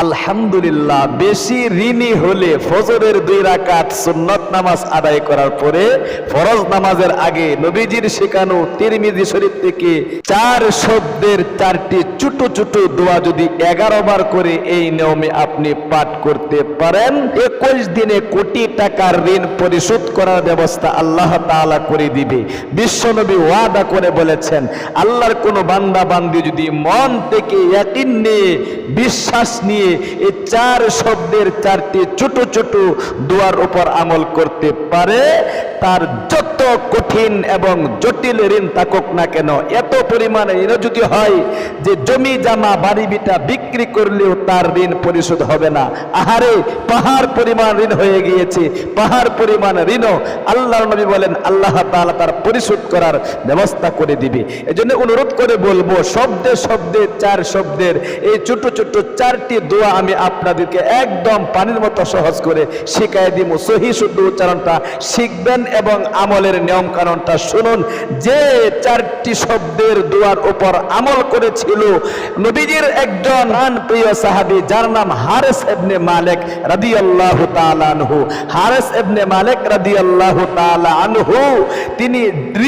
আলহামদুলিল্লাহ, বেশি ঋণী হলে ফজরের দুই রাকাত সুন্নত নামাজ আদায় করার পরে ফরজ নামাজের আগে নবীজির শেখানো তিরমিজি শরীফ থেকে চার শব্দের চারটি ছোট ছোট দোয়া যদি এগারো বার করে এই নিয়মে আপনি পাঠ করতে পারেন, একুশ দিনে কোটি টাকার ঋণ পরিশোধ করার ব্যবস্থা আল্লাহ তাআলা করে দিবে। বিশ্বনবী ওয়াদা করে বলেছেন, আল্লাহর কোনো বান্দা বান্দি যদি মন থেকে ইয়াকিন নিয়ে, বিশ্বাস নিয়ে এই চার শব্দের চারটি ছোট ছোট দোয়ার উপর আমল করতে পারে। তার যত কঠিন এবং জটিল ঋণ থাকুক না কেন এত পরিমাণে ঋণ যদি হয় যে জমি জামা বাড়ি বিটা বিক্রি করলেও তার ঋণ পরিশোধ হবে না। আহারে, পাহাড় পরিমাণ ঋণ হয়ে গিয়েছে। পাহাড় পরিমাণ ঋণও আল্লাহর নবী বলেন, আল্লাহ তাআলা তার পরিশোধ করার ব্যবস্থা করে দিবে। এজন্য অনুরোধ করে বলব, শব্দে শব্দে, চার শব্দের এই ছোট ছোট চারটি দোয়া আমি আপনাদেরকে একদম পানির মতো সহজ করে শিখাই দিব। সহি, শুদ্ধ উচ্চারণটা শিখবেন এবং আমলের নিয়ম কানুনটা শুনুন। যে চারটি শব্দের দোয়ার উপর আমল করেছিল। নবীজির একজন প্রিয় সাহাবী, যার নাম হারেস ইবনে মালিক রাদিয়াল্লাহু তাআলা আনহু। হারেস ইবনে মালিক রাদিয়াল্লাহু তাআলা আনহু, তিনি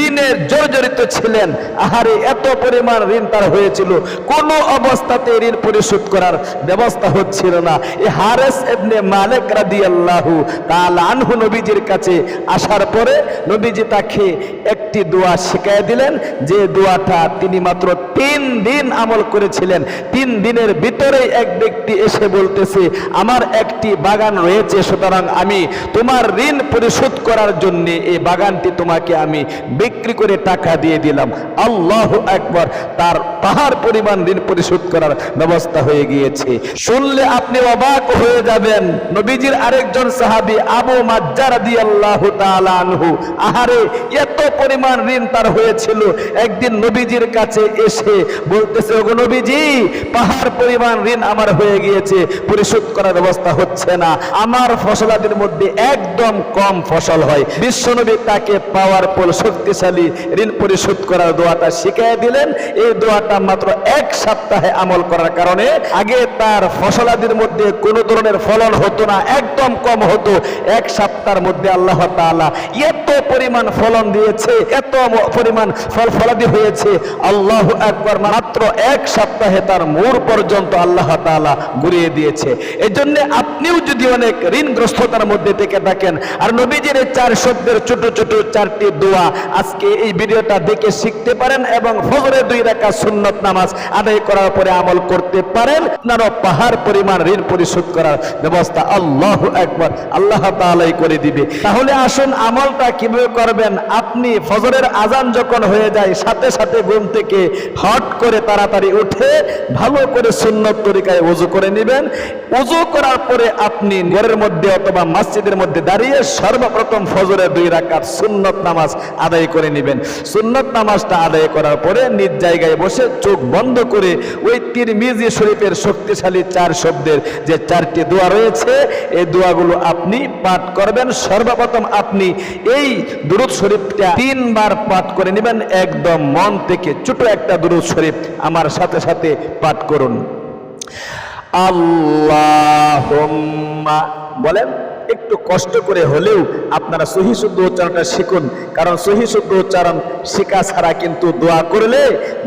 ঋণে জর্জরিত ছিলেন। আহারে, এত পরিমাণ ঋণ তার হয়েছিল। কোন অবস্থাতে ঋণ পরিশোধ করার ব্যবস্থা হচ্ছিল না। এই হারেস ইবনে মালিক রাদিয়াল্লাহু তাআলা আনহু নবীজির কাছে আসার পরে নবীজি তাকে একটি দোয়া শিখাই দিলেন, যে দোয়াটা তিনি মাত্র তিন দিন আমল করেছিলেন। তিন দিনের ভিতরে এক ব্যক্তি এসে বলতেছে, আমার একটি বাগান রয়েছে, সুতরাং আমি তোমার ঋণ পরিশোধ করার জন্য এই বাগানটি তোমাকে আমি বিক্রি করে টাকা দিয়ে দিলাম। আল্লাহ একবার তার পাহাড় পরিমাণ ঋণ পরিশোধ করার ব্যবস্থা হয়ে গিয়েছে। শুনলে আপনি অবাক হয়ে যাবেন, নবীজির আরেকজন সাহাবি আবু মাজ্জা রাদিয়াল্লাহু তাআলা আনহু, আহারে, এত পরিমাণ ঋণ তার হয়েছিল। একদিন নবীজির কাছে এসে বলতেছে, ওগো নবীজি, পাহাড় পরিমাণ ঋণ আমার হয়ে গিয়েছে, পরিশোধ করার ব্যবস্থা হচ্ছে না। আমার ফসলাদের মধ্যে একদম কম ফসল হয়। বিশ্বনবী তাকে পাওয়ারফুল শক্তিশালী ঋণ পরিশোধ করার দোয়াটা শিখিয়ে দিলেন। এই দোয়াটা মাত্র এক সপ্তাহে আমল করার কারণে আগে তার ফসলাদির মধ্যে কোনো ধরনের ফলন হতো না, একদম কম হতো। এক সপ্তাহের মধ্যে আল্লাহ এত পরিমাণ ফলন দিয়েছে, এত পরিমাণ ফল ফলাদি হয়েছে। আল্লাহ একবার মাত্র এক সপ্তাহে তার মূর পর্যন্ত আল্লাহ তাআলা ঘুরিয়ে দিয়েছে। এই জন্য আপনিও যদি অনেক ঋণগ্রস্ততার মধ্যে থেকে থাকেন, আর নবীজির এই চার শব্দের ছোট ছোট চারটি দোয়া আজকে এই ভিডিওটা দেখে শিখতে পারেন এবং ফজরে দুই রাখা সুন্নত নামাজ আদায় করার পরে আমল করতে পারেন। আপনারও পাহাড় পরিমাণ ঋণ পরিশোধ করার ব্যবস্থা আল্লাহ একবার আল্লাহ তাআলাই করে দিবে। তাহলে আসুন আমলটা কীভাবে করবেন, আপনি ফজরের আজান যখন হয়ে যায়, সাথে সাথে ঘুম থেকে হট করে তাড়াতাড়ি উঠে ভালো করে সুন্নত তরিকায় ওযু করে নেবেন। ওযু করার পরে আপনি ঘরের মধ্যে অথবা মসজিদের মধ্যে দাঁড়িয়ে সর্বপ্রথম ফজরের দুই রাকাত সুন্নত নামাজ আদায় করে নেবেন। সুন্নত নামাজটা আদায় করার পরে নিজ জায়গায় বসে চোখ বন্ধ করে ওই তিরমিজি শরীফের শক্তিশালী চার শব্দের যে চারটি দোয়া রয়েছে, এই দোয়াগুলো আপনি পাঠ করবেন। সর্বপ্রথম আপনি এই দুরুদ শরীফটা তিনবার পাঠ করে নেবেন, একদম মন থেকে ছোট একটা দুরুদ শরীফ আমার সাথে সাথে পাঠ করুন। আল্লাহ বলেন একটু কষ্ট করে হলেও আপনারা সহি শুদ্ধ উচ্চারণটা শিখুন। কারণ সহি শুদ্ধ উচ্চারণ শেখা ছাড়া কিন্তু দোয়া করলে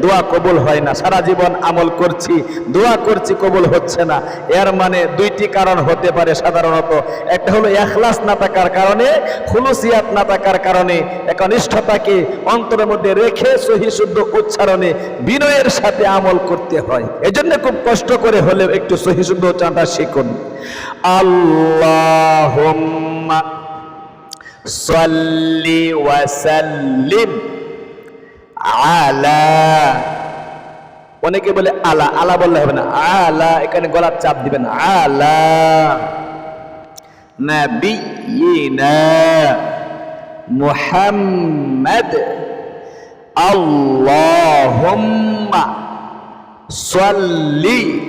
দোয়া কবুল হয় না। সারা জীবন আমল করছি, দোয়া করছি কবুল হচ্ছে না। এর মানে দুইটি কারণ হতে পারে সাধারণত। একটা হলো এখলাস না থাকার কারণে খুলুসিয়াত না থাকার কারণে একনিষ্ঠতাকে অন্তরের মধ্যে রেখে সহি শুদ্ধ উচ্চারণে বিনয়ের সাথে আমল করতে হয়। এজন্য খুব কষ্ট করে হলেও একটু সহি শুদ্ধ উচ্চারণটা শিখুন। আল্লাহুম্মা সাল্লি ওয়া সাল্লিম আলা অনেকে বলে আলা আলা বললে হবে না। আলা, এখানে গলার চাপ দিবেন। আলা। মুহাম্মদ আল্লাহুম্মা সাল্লি।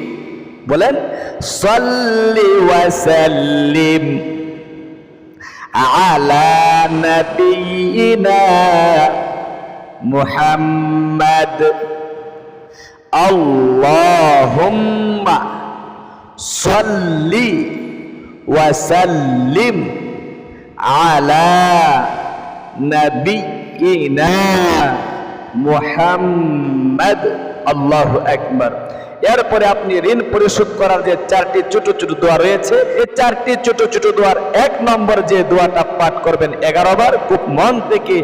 বলেন, সাল্লি ওয়া সাল্লিম আলা নবিয়িনা মুহাম্মদ আল্লাহুম্মা সাল্লি ওয়াসাল্লিম আলা নবিয়িনা মুহাম্মদ আল্লাহু আকবার এরপরে আপনি ঋণ পরিশোধ করার যে চারটি ছোট ছোট দোয়া রয়েছে, এই চারটি ছোট ছোট দোয়ার এক নম্বর যে দোয়াটা পাঠ করবেন এগারো বার খুব মন থেকে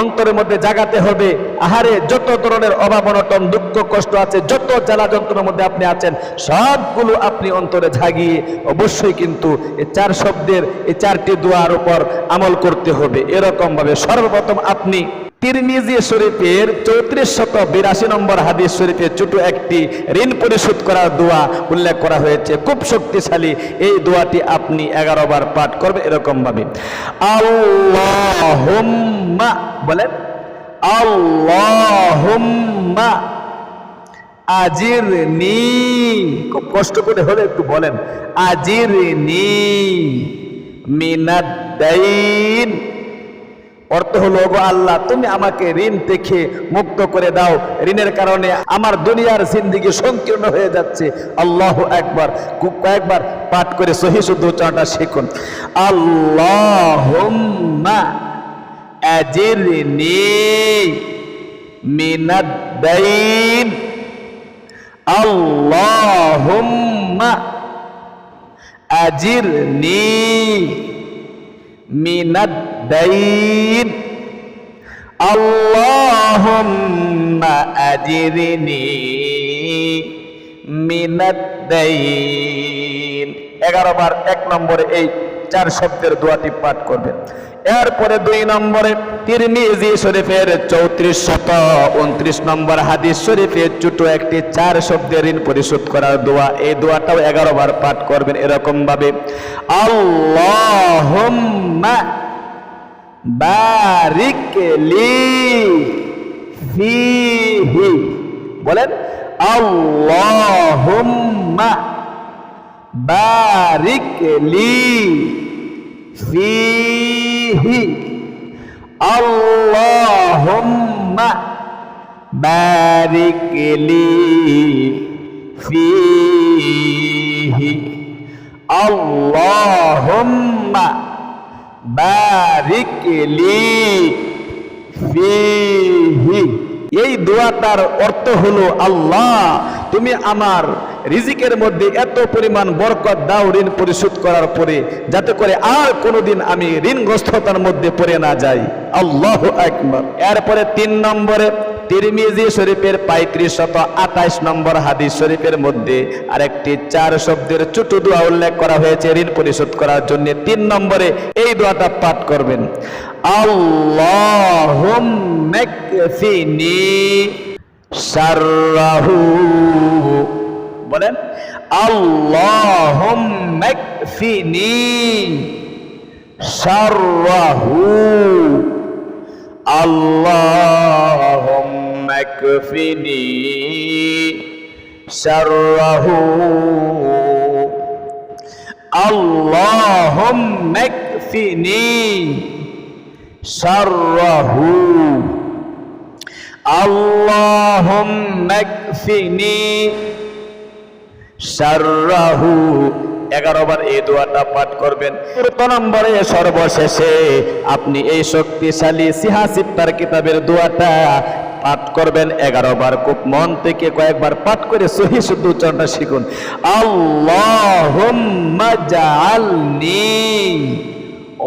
অন্তরের মধ্যে জাগাতে হবে। আহারে, যত ধরনের অভাব, অনটন, দুঃখ, কষ্ট আছে, যত জ্বালা যন্ত্রণার মধ্যে আপনি আছেন, সবগুলো আপনি অন্তরে জাগিয়ে অবশ্যই কিন্তু এই চার শব্দের এই চারটি দোয়ার উপর আমল করতে হবে। এরকম ভাবে সর্বপ্রথম আপনি তিরমিজি শরীফের চৌত্রিশ শত বিরাশি নম্বর হাদিস শরীফে ছোট একটি ঋণ পরিশোধ করার দোয়া উল্লেখ করা হয়েছে। খুব শক্তিশালী এই দোয়াটি আপনি এগারো বার পাঠ করবে এরকম ভাবে আল্লাহুম্মা বলেন, আল্লাহুম্মা আজির নি খুব কষ্ট করে হলে একটু বলেন আজির নি মিনাদ্দাইন। অর্থ হলো গো আল্লাহ, তুমি আমাকে ঋণ থেকে মুক্ত করে দাও। ঋণের কারণে আমার দুনিয়ার জিন্দিগি সংকীর্ণ হয়ে যাচ্ছে। আল্লাহ একবার কয়েকবার পাঠ করে সহি শুদ্ধ উচ্চারণটা শিখুন। আল্লাহ মিনাদ্দাইন আল্লাহুম্মা আজিরনি মিনাদ্দাইন। আল্লাহুম্মা আজিরনি মিনাদ্দাইন। এগারো বার এক নম্বরে এই চার শব্দের দোয়াটি পাঠ করবেন। এরপরে দুই নম্বরে তিরমিজি শরীফের চৌত্রিশ শত উনত্রিশ নম্বর হাদিস শরীফের ছোট একটি চার শব্দের ঋণ পরিশোধ করার দোয়া। এই দোয়াটাও এগারো বার পাঠ করবেন এরকম ভাবে আল্লাহুম্মা বারিক লি ফিহি। বলেন, আল্লাহুম্মা বারিক লি ফিহি। আল্লাহুম্মা বারিক লি ফিহি। আল্লাহুম্মা বারিক লি ফিহি। এই দোয়াটার অর্থ হলো আল্লাহ, তুমি আমার রিজিকের মধ্যে এত পরিমাণ বরকত দাও ঋণ পরিশোধ করার পরে, যাতে করে আর কোনোদিন আমি ঋণগ্রস্ততার মধ্যে পড়ে না যাই। আল্লাহ একবার এরপরে তিন নম্বরে তিরমিজি শরীফের পঁয়ত্রিশ শত আঠাইশ নম্বর হাদিস শরীফের মধ্যে আরেকটি চার শব্দের ছোট দোয়া উল্লেখ করা হয়েছে, ঋণ পরিশোধ করার জন্য তিন নম্বরে এই দোয়াটা পাঠ করবেন। শাররাহু। বলেন আল্লাহুম্মাকফিনি শাররাহু আল্লাহুম্মাকফিনি শাররাহু আল্লাহুম্মাকফিনি শাররাহু আল্লাহুম্মাকফিনি শাররাহু এগারো বার এই দোয়াটা পাঠ করবেন। চতুর্থ নম্বরে সর্বশেষে আপনি এই শক্তিশালী সিহাসিপ্তার কিতাবের দোয়াটা পাঠ করবেন এগারো বার খুব মন থেকে কয়েকবার পাঠ করে সহি শুদ্ধ উচ্চারণটা শিখুন আল্লাহুম্মা জাআলনি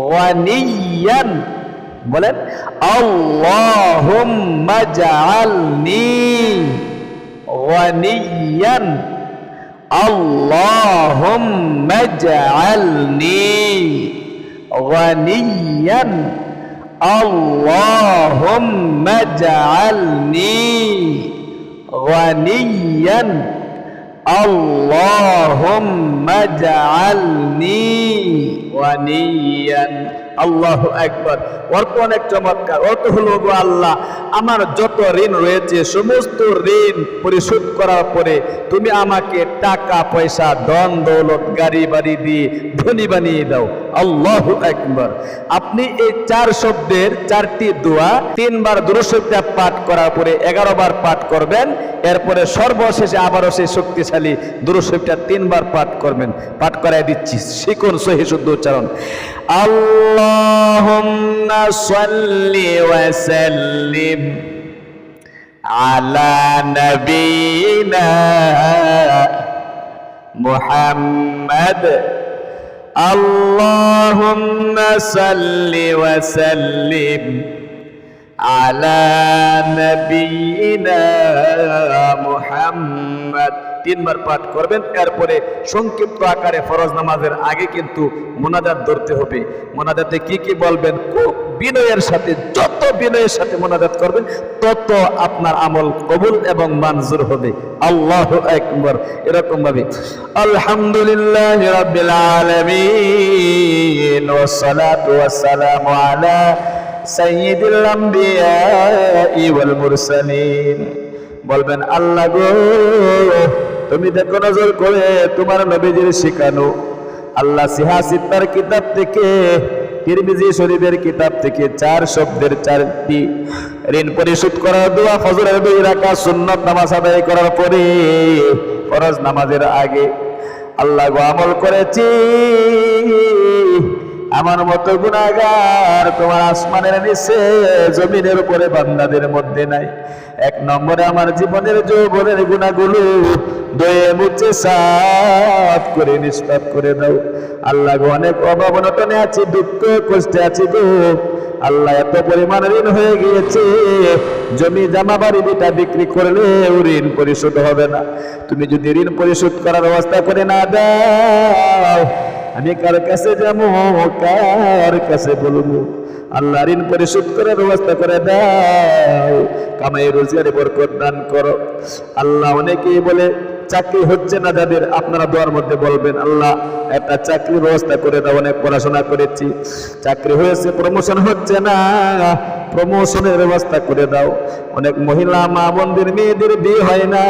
ওয়ানিয়ান বলেন আল্লাহুম্মা জাআলনি ওয়ানিয়ান اللهم اجعلني غنيا اللهم اجعلني غنيا. اللهم اجعلني ওয়ানিয়ান। একবার অর্থ অনেক চমৎকার। অর্থ হলো, গো আল্লাহ, আমার যত ঋণ রয়েছে, সমস্ত ঋণ পরিশোধ করার পরে তুমি আমাকে টাকা, পয়সা দন দৌলত, গাড়ি, বাড়ি দিয়ে ধনী বানিয়ে দাও। আল্লাহ একবার আপনি এই চার শব্দের চারটি দোয়া তিনবার দুরুশব্দা পাঠ করার পরে এগারোবার পাঠ করবেন। এরপরে সর্বশেষে আবারও সেই শক্তিশালী দুরুশব্দা তিনবার পাঠ করবেন। পাঠ করাই দিচ্ছি। শিখুন সহি শুদ্ধ উচ্চারণ আল্লাহুম্মা সাল্লি ওয়া সাল্লিম আলা নবীনা মুহাম্মদ اللهم صل وسلم على نبينا محمد তিনবার পাঠ করবেন, এরপরে সংক্ষিপ্ত আকারে ফরজ নামাজের আগে কিন্তু মোনাজাত ধরতে হবে। মোনাজাতে কি কি বলবেন? খুব বিনয়ের সাথে, যত বিনয়ের সাথে মোনাজাত করবেন, তত আপনার আমল কবুল এবং মানজুর হবে। আল্লাহ একবার এরকম ভাবে, আলহামদুলিল্লাহ রাব্বিল আলামিন ওয়াস সালাতু ওয়াস সালামু আলা আম্বিয়া ওয়াল মুরসালিন। বলবেন, আল্লাহ গো তুমি দেখো নজর করে তোমার নবীজির শিখানো। আল্লাহ সিহা সিত্তার কিতাব থেকে, তিরমিজি শরীফের কিতাব থেকে চার শব্দের চারটি ঋণ পরিশোধ করার দোয়া ফজরের দুই রাখা সুন্নত নামাজ আদায় করার পরে ফরজ নামাজের আগে আল্লাহ আমল করেছি। আমার মতো গুণাগার, তোমার আসমানের নিচে, জমিনের উপরে বান্দাদের মধ্যে নাই। এক নম্বরে আমার জীবনের যৌবনের গুণাগুলো দয়ে মুছে সাফ করে, নিষ্পাপ করে দাও। আল্লাহ গো, অনেক অভাব অনটনে আছি, দুঃখ কষ্টে আছি গো। আল্লাহ এত পরিমাণ ঋণ হয়ে গিয়েছে, জমি জামা বাড়ি দুটা বিক্রি করলে ঋণ পরিশোধ হবে না। তুমি যদি ঋণ পরিশোধ করার ব্যবস্থা করে না দাও আমি কার কাছে যাব? কার কাছে বলব? আল্লাহ ঋণ পরিশোধ করার ব্যবস্থা করে দাও। কামাই, রোজগারে বরকত দান করো। আল্লাহ অনেকেই বলে, চাকরি হচ্ছে না যাদের, আপনারা দোয়ার মধ্যে বলবেন, আল্লাহ, একটা চাকরির ব্যবস্থা করে দাও, অনেক পড়াশোনা করেছি। চাকরি হয়েছে প্রমোশন হচ্ছে না প্রমোশনের ব্যবস্থা করে দাও। অনেক মহিলা মা বোনদের মেয়েদের বিয়ে হয় না।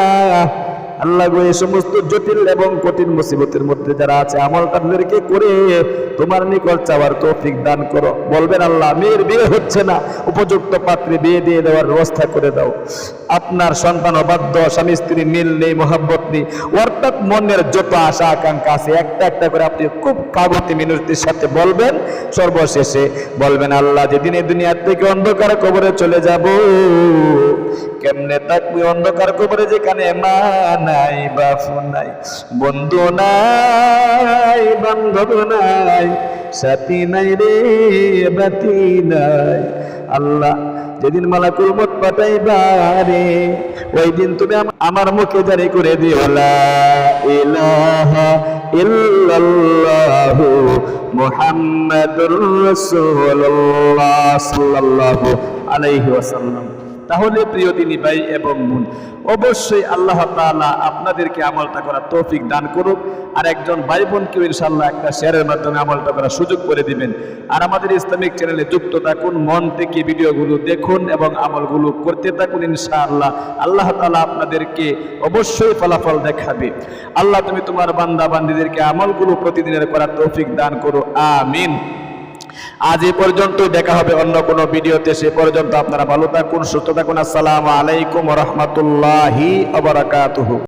আল্লাহ এই সমস্ত জটিল এবং কঠিন মুসিবতের মধ্যে যারা আছে আমল তাদেরকে করে তোমার নিকট চাওয়ার তৌফিক দান করো। বলবেন, আল্লাহ, মেয়ের বিয়ে হচ্ছে না। উপযুক্ত পাত্রে বিয়ে দিয়ে দেওয়ার ব্যবস্থা করে দাও। আপনার সন্তান অবাধ্য, স্বামী, স্ত্রী, মিল নেই, মোহাব্বত নেই। অর্থাৎ মনের যত আশা, আকাঙ্ক্ষা আছে, একটা একটা করে আপনি খুব কাগতি মিনতির সাথে বলবেন, সর্বশেষে বলবেন, আল্লাহ, যেদিন এই দুনিয়ার থেকে অন্ধকার কবরে চলে যাব কেমনে থাকবি অন্ধকার কবরে যেখানে মা নাই, বাপু নাই, বন্ধু নাই, বান্ধব নাই, সাথী নাই রে, বাতি নাই। আল্লাহ যেদিন মালাকুল মত পাঠাইবা রে ওই দিন তুমি আমার মুখে জারি করে দিও, লা ইলাহা ইল্লাল্লাহু মুহাম্মাদুর রাসূলুল্লাহ সাল্লাল্লাহু আলাইহি ওয়াসাল্লাম। তাহলে প্রিয় দিনী ভাই এবং বোন, অবশ্যই আল্লাহ তাআলা আপনাদেরকে আমলটা করার তৌফিক দান করুক। আর একজন ভাই বোনকেও ইনশাল্লাহ একটা শেয়ারের মাধ্যমে আমলটা করার সুযোগ করে দিবেন। আর আমাদের ইসলামিক চ্যানেলে যুক্ত থাকুন, মন থেকে ভিডিওগুলো দেখুন এবং আমলগুলো করতে থাকুন ইনশাআল্লাহ। আল্লাহ তাআলা আপনাদেরকে অবশ্যই ফলাফল দেখাবে। আল্লাহ তুমি তোমার বান্দা বান্দিদেরকে আমলগুলো প্রতিদিনের করার তৌফিক দান করো। আমিন। আজ এ পর্যন্ত দেখা হবে অন্য কোন ভিডিওতে। সে পর্যন্ত আপনারা ভালো থাকুন, সুস্থ থাকুন। আসসালামু আলাইকুম রহমতুল্লাহি